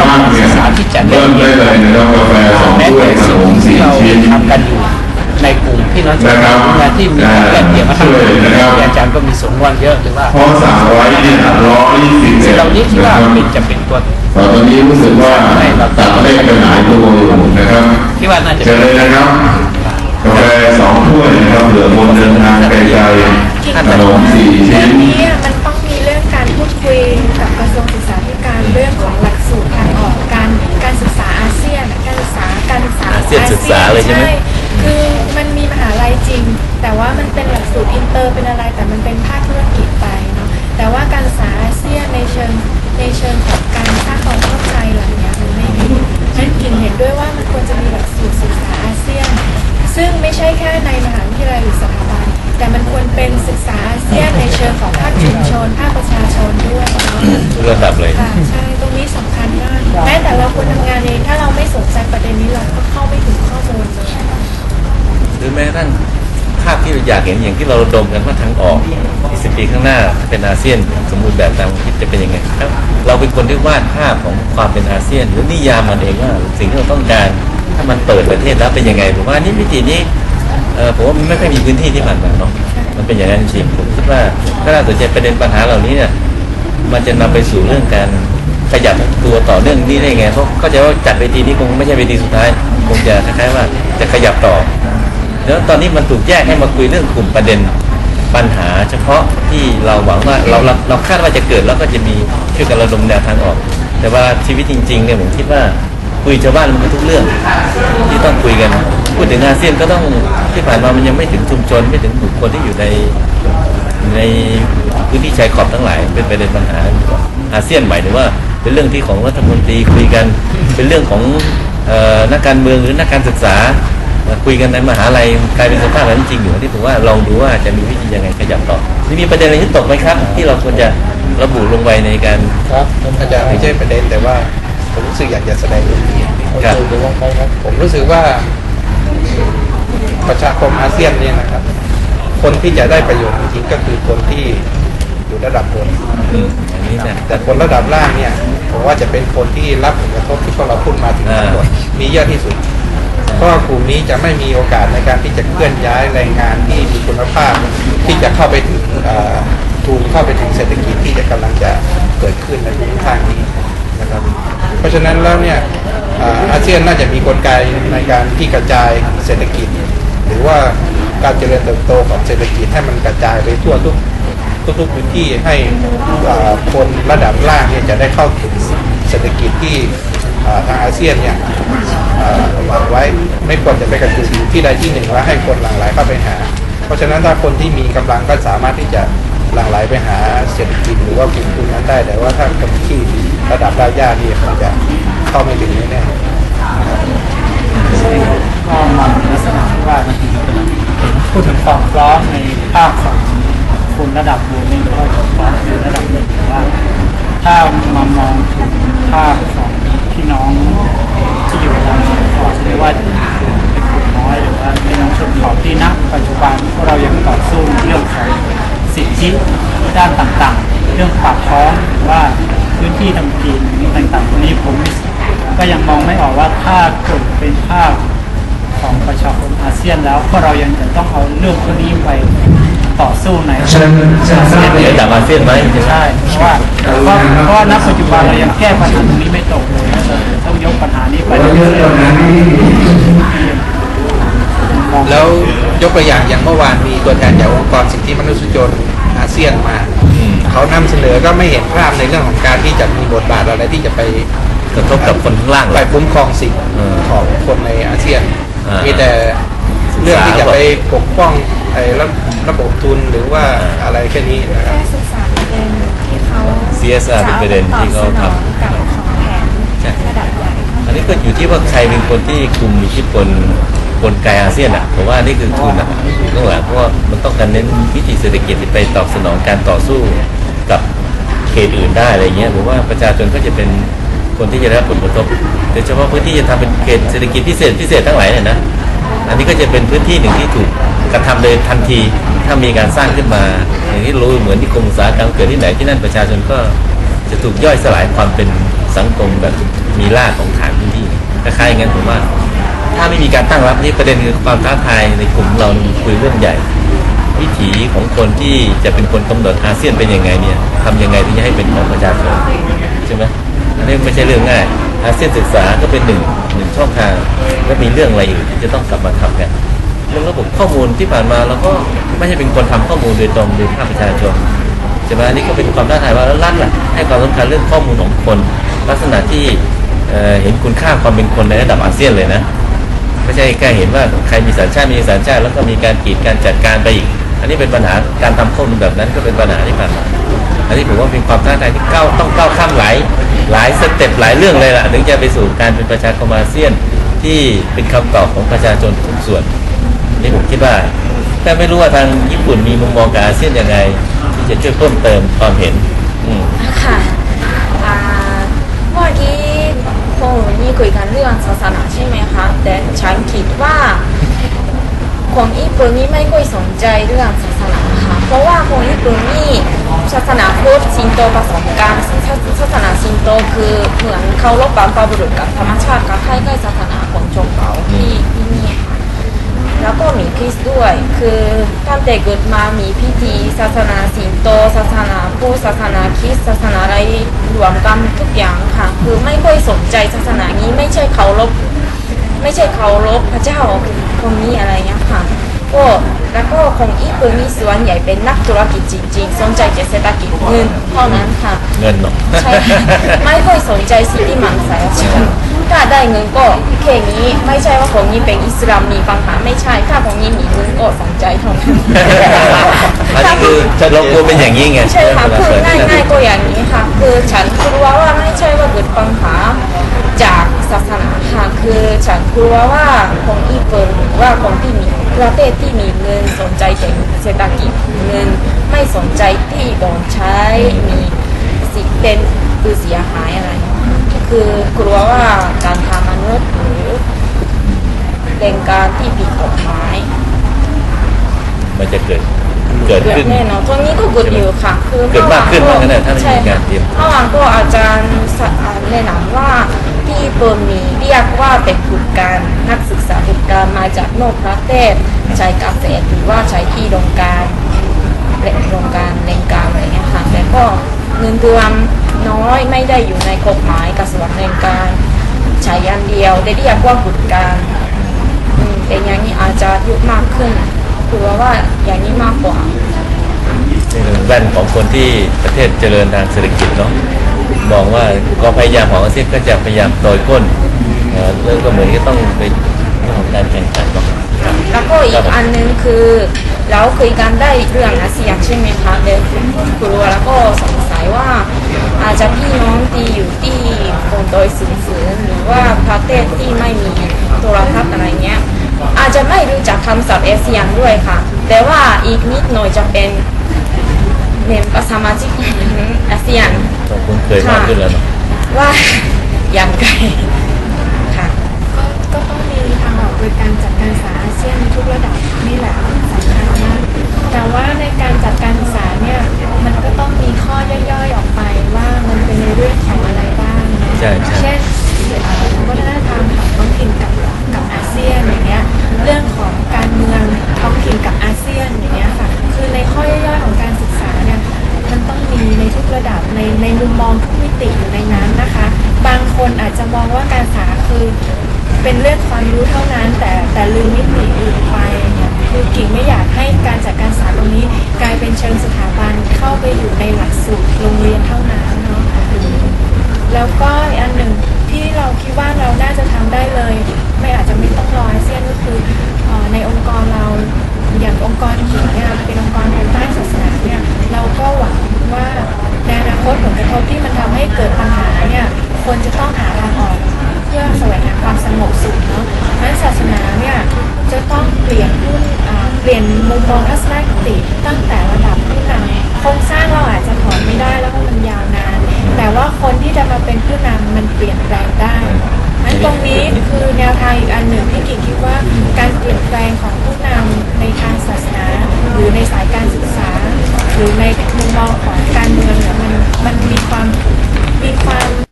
ว่างเนี่ยสาที่จะเริ่มได้เลยนะครับกาแฟสองแม้ถ้วยแต่ขนสิ่งมที่สี่เราชิ้นทำกันอยู่ในกลุ่มพี่น้องชาวนะครับงานที่มีการแลกเปลี่ยนวัฒนธรรช่วยนะครับมอาจารย์ก็มีส่วนร่วมเยอะหรือว่าเพราะสั่งไว้เนี่ยร้อยยี่สิบสิ่งเหล่านี้ที่ว่านะครับเป็นจะเป็นตัวตอนนี้รู้สึกว่าตัดเลขกันหลายตัวอยู่นะครับที่ว่าน่าจะเชิญเลยนะครับกาแฟสองถ้วยนะครับเหลือคนเดินทางไกลๆขนมสี่เรื่ชิ้องนนี้อะมันต้องมีเรื่องการพูดคุยกับกระทรวงศึกษาธิการเรื่องของหลัก ซียนศึกษาเลยใช่ไหม คือมันมีมหาลัยจริง แต่ว่ามันเป็นหลักสูตรอินเตอร์เป็นอะไรแต่มันเป็นภาคธุรกิจไปเนาะแต่ว่าการศึกษาอาเซียนในเชิงในเชิงของการสร้างความเข้าใจเหล่านี้มันไม่มีฉะนั้นกินเห็นด้วยว่ามันควรจะมีหลักสูตรศึกษาอาเซียน ซึ่งไม่ใช่แค่ในมหาวิทยาลัยหรือสถาบันแต่มันควรเป็นศึกษาอาเซียนในเชิงของภาคชุมช นภาคประชาชนด้วยเนาะทุกระดับเลย ค่ะใช่ตรงนี้สำคัญมากแม้แต่เราควรทำงานเองถ้าเราไม่สนใจประเด็นนี้เราก็เข้าไม่ถึงข้อมูลเลยหรือแม้กระทั่งภาพที่เราอยากเห็นอย่างที่เราระดมกันว่าทางออกอีกสิปีข้างหน้าถ้าเป็นอาเซียนสมบูรณ์แบบตามคิดจะเป็นยังไงครับ เราเป็นคนที่วาดภาพของความเป็นอาเซียน หรือนิยามมันเองว่าสิ่งที่เราต้องการ ถ้ามันเปิดประเทศแล้วเป็นยังไงผมว่านี่มิตินี้เออผมว่ามันไม่ค่อยมีพื้นที่ที่ผ่านมาเนาะ มันเป็นอย่างนั้นจริงผมคิดว่าถ้าเราสนใจประเด็นปัญหาเหล่านี้เนี่ยมันจะนำไปสู่เรื่องการขยับตัวต่อเนื่องนี้ได้ไงเพราะเข้าใจว่าจัดเวทีนี้คงไม่ใช่เวทีสุดท้ายคงจะคล้ายๆว่าจะขยับต่อแล้วตอนนี้มันถูกแยกให้มาคุยเรื่องกลุ่มประเด็นปัญหา เฉพาะที่เราหวังว่าเราเราเราคาดว่าจะเกิดแล้วก็จะมีช่วยกันระดมแนวทางออก แต่ว่าชีวิตจริงๆเนี่ยผมคิดว่าคุยชาวบ้านมันก็ทุกเรื่องที่ต้องคุยกัน พูดถึงอาเซียนก็ต้องที่ผ่านมามันยังไม่ถึงชุมชนไม่ถึงบุคคลที่อยู่ในในพื้นที่ชายขอบทั้งหลาย เป็นประเด็นปัญหาอาเซียนหมายถึงว่า เป็นเรื่องที่ของรัฐมนตรีคุยกันเป็นเรื่องของเอ่อนักการเมืองหรือนักการศึกษามาคุยกันในมหาลัยกลายเป็นสภาพแบบนั้นจริงอยู่ที่ผมว่าลองดูว่าจะมีวิธียังไงขยับต่อนี่มีประเด็นอะไรที่ตกไหมครับ ที่เราควรจะระบุลงไปในการครับอาจารย์ไม่ใช่ประเด็นแต่ว่าผมรู้สึกอยากจะแสดงตรงนี้ครับผมรู้สึกว่า ประชาคมอาเซียนเนี่ยนะครับ คนที่จะได้ประโยชน์จริงๆก็คือคนที่อยู่ระดับบนอืมอันนี้นะแต่คนระดับล่างเนี่ยผมว่าจะเป็นคนที่รับผลกระทบที่พวกเราพูดมาถึงทั้งหมดมีเยอะที่สุดเพราะว่ากลุ่มนี้จะไม่มีโอกาสในการที่จะเคลื่อนย้ายแรงงานที่มีคุณภาพที่จะเข้าไปถึงเอ่อทุนเข้าไปถึงเศรษฐกิจที่จะกำลังจะเกิดขึ้นในภูมิภาคนี้นะครับ เพราะฉะนั้นแล้วเนี่ยเอาเซียนน่าจะมีกลไกในการที่กระจายเศรษฐกิจ หรือว่าการเจริญเติบโตของเศรษฐกิจให้มันกระจายไปทั่วทุกทุกๆพื้นที่ให้คนระดับล่างเนี่ยจะได้เข้าถึงเศรษฐกิจที่ทางอาเซียนเนี่ยวางไว้ไม่ควรจะไปกระจุกอยู่ที่ใดที่หนึ่งแล้วให้คนหลั่งไหลเข้าไปหา เพราะฉะนั้นถ้าคนที่มีกำลังก็สามารถที่จะหลั่งไหลไปหาเศรษฐกิจหรือว่ากลุ่มทุนนั้นได้ แต่ว่าถ้าคนที่ระดับรากหญ้านี่คงจะ เข้าไม่ถึงแน่ๆก็มันลักษณะที่ว่าพูดถึงความพร้อมในภาคของคนระดับบนนี่ก็พร้อมอยู่ระดับหนึ่งแต่ว่า ถ้ามามองถึงภาคของพี่น้องที่อยู่ทางชนเผ่าหรือว่าเป็นกลุ่มน้อยหรือว่าพี่น้องชนเผ่าที่ณปัจจุบันพวกเรายังต่อสู้เรื่องของสิทธิด้านต่างๆ เรื่องปากท้องหรือว่าพื้นที่ทำกินต่างๆตรงนี้ผม ก็ยังมองไม่ออกว่าถ้าเกิดเป็นภาคของประชาคมอาเซียนแล้วพวกเรายังจะต้องเอาเรื่องพวกนี้ไปต่อสู้ในอาเซียนระดับอาเซียนไหมใช่เพราะว่าเพราะเพราะว่าณปัจจุบันเรายังแก้ปัญหาตรงนี้ไม่ตกเลยนะเราต้องยกปัญหานี้ไปเรื่อยๆแล้วยกตัวอย่างอย่างเมื่อวานมีตัวแทนจากองค์กรสิทธิมนุษยชนอาเซียนมาอืมเขานำเสนอก็ไม่เห็นภาพในเรื่องของการที่จะมีบทบาทอะไรที่จะไป กระทบกับคนข้างล่างไปเลยคุ้มครองสิทธิ์เออของคนในอาเซียน อ่ามีมีแต่เรื่องที่จะศึกษาไปปกป้องไอ้ระระบบทุนหรือว่าอะไรแค่นี้นะครับแค่ศึกษาประเด็นที่เขา CSR เป็นประเด็นที่เขาทำ จะอไปตอบสนองกับของแผนใช่ระดับใหญ่อันนี้ก็อยู่ที่ว่าใครเป็นคนที่คุมอิทธิพลกลไกอาเซียนอะผมว่านี่คือทุนอะอยู่ข้างหลังเพราะว่ามันต้องการเน้นวิธีเศรษฐกิจที่ไปตอบสนองการต่อสู้กับเขตอื่นได้อะไรเงี้ยหรือว่าประชาชนก็จะเป็น คนที่จะได้รับผลกระทบโดยเฉพาะพื้นที่จะทำเป็นเขตเศรษฐกิจพิเศษพิเศษทั้งหลายเนี่ยนะอันนี้ก็จะเป็นพื้นที่หนึ่งที่ถูกกระทำเลยทันทีถ้ามีการสร้างขึ้นมา อย่างที่รู้เหมือนที่กรมอุตสาหกรรมเกิดที่ไหนที่นั่นประชาชนก็จะถูกย่อยสลายความเป็นสังคมแบบมีรากของฐานพื้นที่คล้ายๆอย่างนั้นผมว่า ถ้าไม่มีการตั้งรับนี่ประเด็นคือความท้าทายในกลุ่มเราคุยเรื่องใหญ่วิถีของคนที่จะเป็นคนกำหนดอาเซียนเป็นยังไงเนี่ยทำยังไงที่จะให้เป็นของประชาชนใช่ไหม อันนี้ไม่ใช่เรื่องง่ายอาเซียนศึกษาก็เป็นหนึ่งหนึ่งช่องทาง แล้วมีเรื่องอะไรอีกที่จะต้องกลับมาทำกันเรื่องระบบข้อมูลที่ผ่านมาเราก็ไม่ใช่เป็นคนทำข้อมูลโดยตรงโดยภาคประชาชนใช่ไหมอันนี้ก็เป็นความท้าทายว่าแล้วรัฐล่ะให้ความสำคัญเรื่องข้อมูลของคน ลักษณะที่เเห็นคุณค่าความเป็นคนในระดับอาเซียนเลยนะไม่ใช่แค่เห็นว่าใครมีสัญชาติมีสัญชาติ แล้วก็มีการกีดการจัดการไปอีก อันนี้เป็นปัญหาการทำข้อมูลแบบนั้นก็เป็นปัญหาที่ผ่านมา อันนี้ผมว่าเป็นความท้าทายที่ก้าวต้องก้าวข้ามหลายหลายสเต็ปหลายเรื่องเลยล่ะถึงจะไปสู่การเป็นประชาคมอาเซียนที่เป็นคำตอบของประชาชนทุกส่วนนี่ผมคิดว่าแต่ไม่รู้ว่าทางญี่ปุ่นมีมุมมองกับอาเซียนยังไง ที่จะช่วยเพิ่มเติมความเห็นอืมค่ะเมื่อกี้พวกหนูนี่คุยกันเรื่องศาสนาใช่ไหมคะแต่ฉันคิดว่าคนญี่ปุ่นนี่ไม่ค่อยสนใจเรื่องศาสนาค่ะเพราะว่าคนญี่ปุ่นนี่ ศาสนาพุทธสินโตผสมกันศาศาสนาสินโตคือเหมือนเคารพบรรพบุรุษกับธรรมชาติกับใกล้ๆศาสนาของชนเผ่าที่ที่นี่ค่ะแล้วก็มีคริสต์ด้วย คือตั้งแต่เกิดมามีพิธีศาสนาสิงโตศาสนาพุทธศาสนาคริสต์ศาสนาอะไรรวมกันทุกอย่างค่ะ คือไม่ค่อยสนใจศาสนานี้ไม่ใช่เคารพไม่ใช่เคารพพระเจ้าคนนี้อะไรเงี้ยค่ะ ก็แล้วก็ของญี่ปุ่นมีส่วนใหญ่เป็นนักธุรกิจจริงๆ สนใจแต่เศรษฐกิจเงินเท่านั้นค่ะ เงินเนาะใช่ค่ะไม่ค่อยสนใจสิ่งที่มันสายชนถ้าได้เงินก็แค่นี้ไม่ใช่ว่าของนี้เป็นอิสลามมีปัญหาไม่ใช่ถ้าของนี้มีเงินก็สนใจเท่านั้นอันนี้คือเรากลัวเป็นอย่างนี้ไงใช่ค่ะคือง่ายง่ายๆก็อย่างนี้ค่ะ คือฉันกลัวว่าไม่ใช่ว่าเกิดปัญหาจากศาสนาค่ะคือฉันกลัวว่าคนญี่ปุ่นหรือว่าคนที่มี ประเทศที่มีเงินสนใจแต่เศรษฐกิจเงินไม่สนใจที่โดนใช้มีสิทธิ์เป็นคือเสียหายอะไร คือกลัวว่าการทำมนุษย์หรือแรงการที่ผิดกฎหมายมันจะเกิดเกิดเกิดขึ้นแน่นอนตรงนี้ก็เกิดอยู่ค่ะคือเกิดมากขึ้นว่างั้นเถอะถ้าไม่มีใช่การเตรียมเมื่อวานก็อาจารย์สะอ่านแนะนำว่าที่เปิร์มีเรียกว่าเป็นฝึก การนักศึกษาฝึกการมาจากนอกประเทศใช้กาแฟหรือว่าใช้ที่โรงการแหล่งโรงการแรงการอะไรเงี้ยค่ะแต่ก็เงินเดือนน้อยไม่ได้อยู่ในกฎหมายกระทรวงแรงการใช้อันเดียวได้เรียกว่าฝึกการเป็นอย่างนี้อาจจะยุมากขึ้นกลัวว่าอย่างนี้มากกว่านี่คือแว่นของคนที่ประเทศเจริญทางเศรษฐกิจเนาะมองว่าก็พยายามของอาเซียนก็จะพยายามโดยก้น เอ่อเรื่องก็เหมือนก็ต้องเป็นเรื่องของการแข่งขันเนาะแล้วก็อีกอันหนึงคือเราคุยกันได้เรื่องอาเซียนใช่ไหมคะเด็กกลัวแล้วก็สงสัยว่า อาจจะพี่น้องที่อยู่ที่คนโดยสูงสูงหรือว่าประเทศที่ไม่มีโทรทัศน์อะไรเงี้ยอาจจะไม่รู้จักคำศัพท์อาเซียนด้วยค่ะ แต่ว่าอีกนิดหน่อยจะเป็นเป็นสมาชิกอาเซียนต้องคุ้นเคยมากขึ้นแล้วเนาะว่าอย่างไรค่ะ ก็ก็ต้องมีทางออกโดยการจัดการศึกษาอาเซียนทุกระดับนี่แหละสำคัญมากแต่ว่าในการจัดการศึกษาเนี่ยมันก็ต้องมีข้อย่อยๆออกไปว่ามันเป็นในเรื่องของอะไรบ้างนะใช่ใช่ เป็นเรื่องความรู้เท่านั้น แต่แต่ลืมมิติอื่นไปเนี่ยคือกิ่งไม่อยากให้การจัดการศึกษาตรงนี้ กลายเป็นเชิงสถาบันเข้าไปอยู่ในหลักสูตรโรงเรียนเท่านั้นเนาะแล้วก็อีกอันหนึ่งที่เราคิดว่าเราน่าจะทำได้เลย ไม่อาจจะไม่ต้องรออาเซียนก็คือในองค์กรเรา คนที่จะมาเป็นผู้นำมันเปลี่ยนแปลงได้นั้นตรงนี้คือแนวทางอีกอันหนึ่งที่กิ่งคิดว่าการเปลี่ยนแปลงของผู้นำในทางศาสนา หรือในสายการศึกษา หรือในมุมมองของการเมืองเนี่ยมันมันมีความมีความ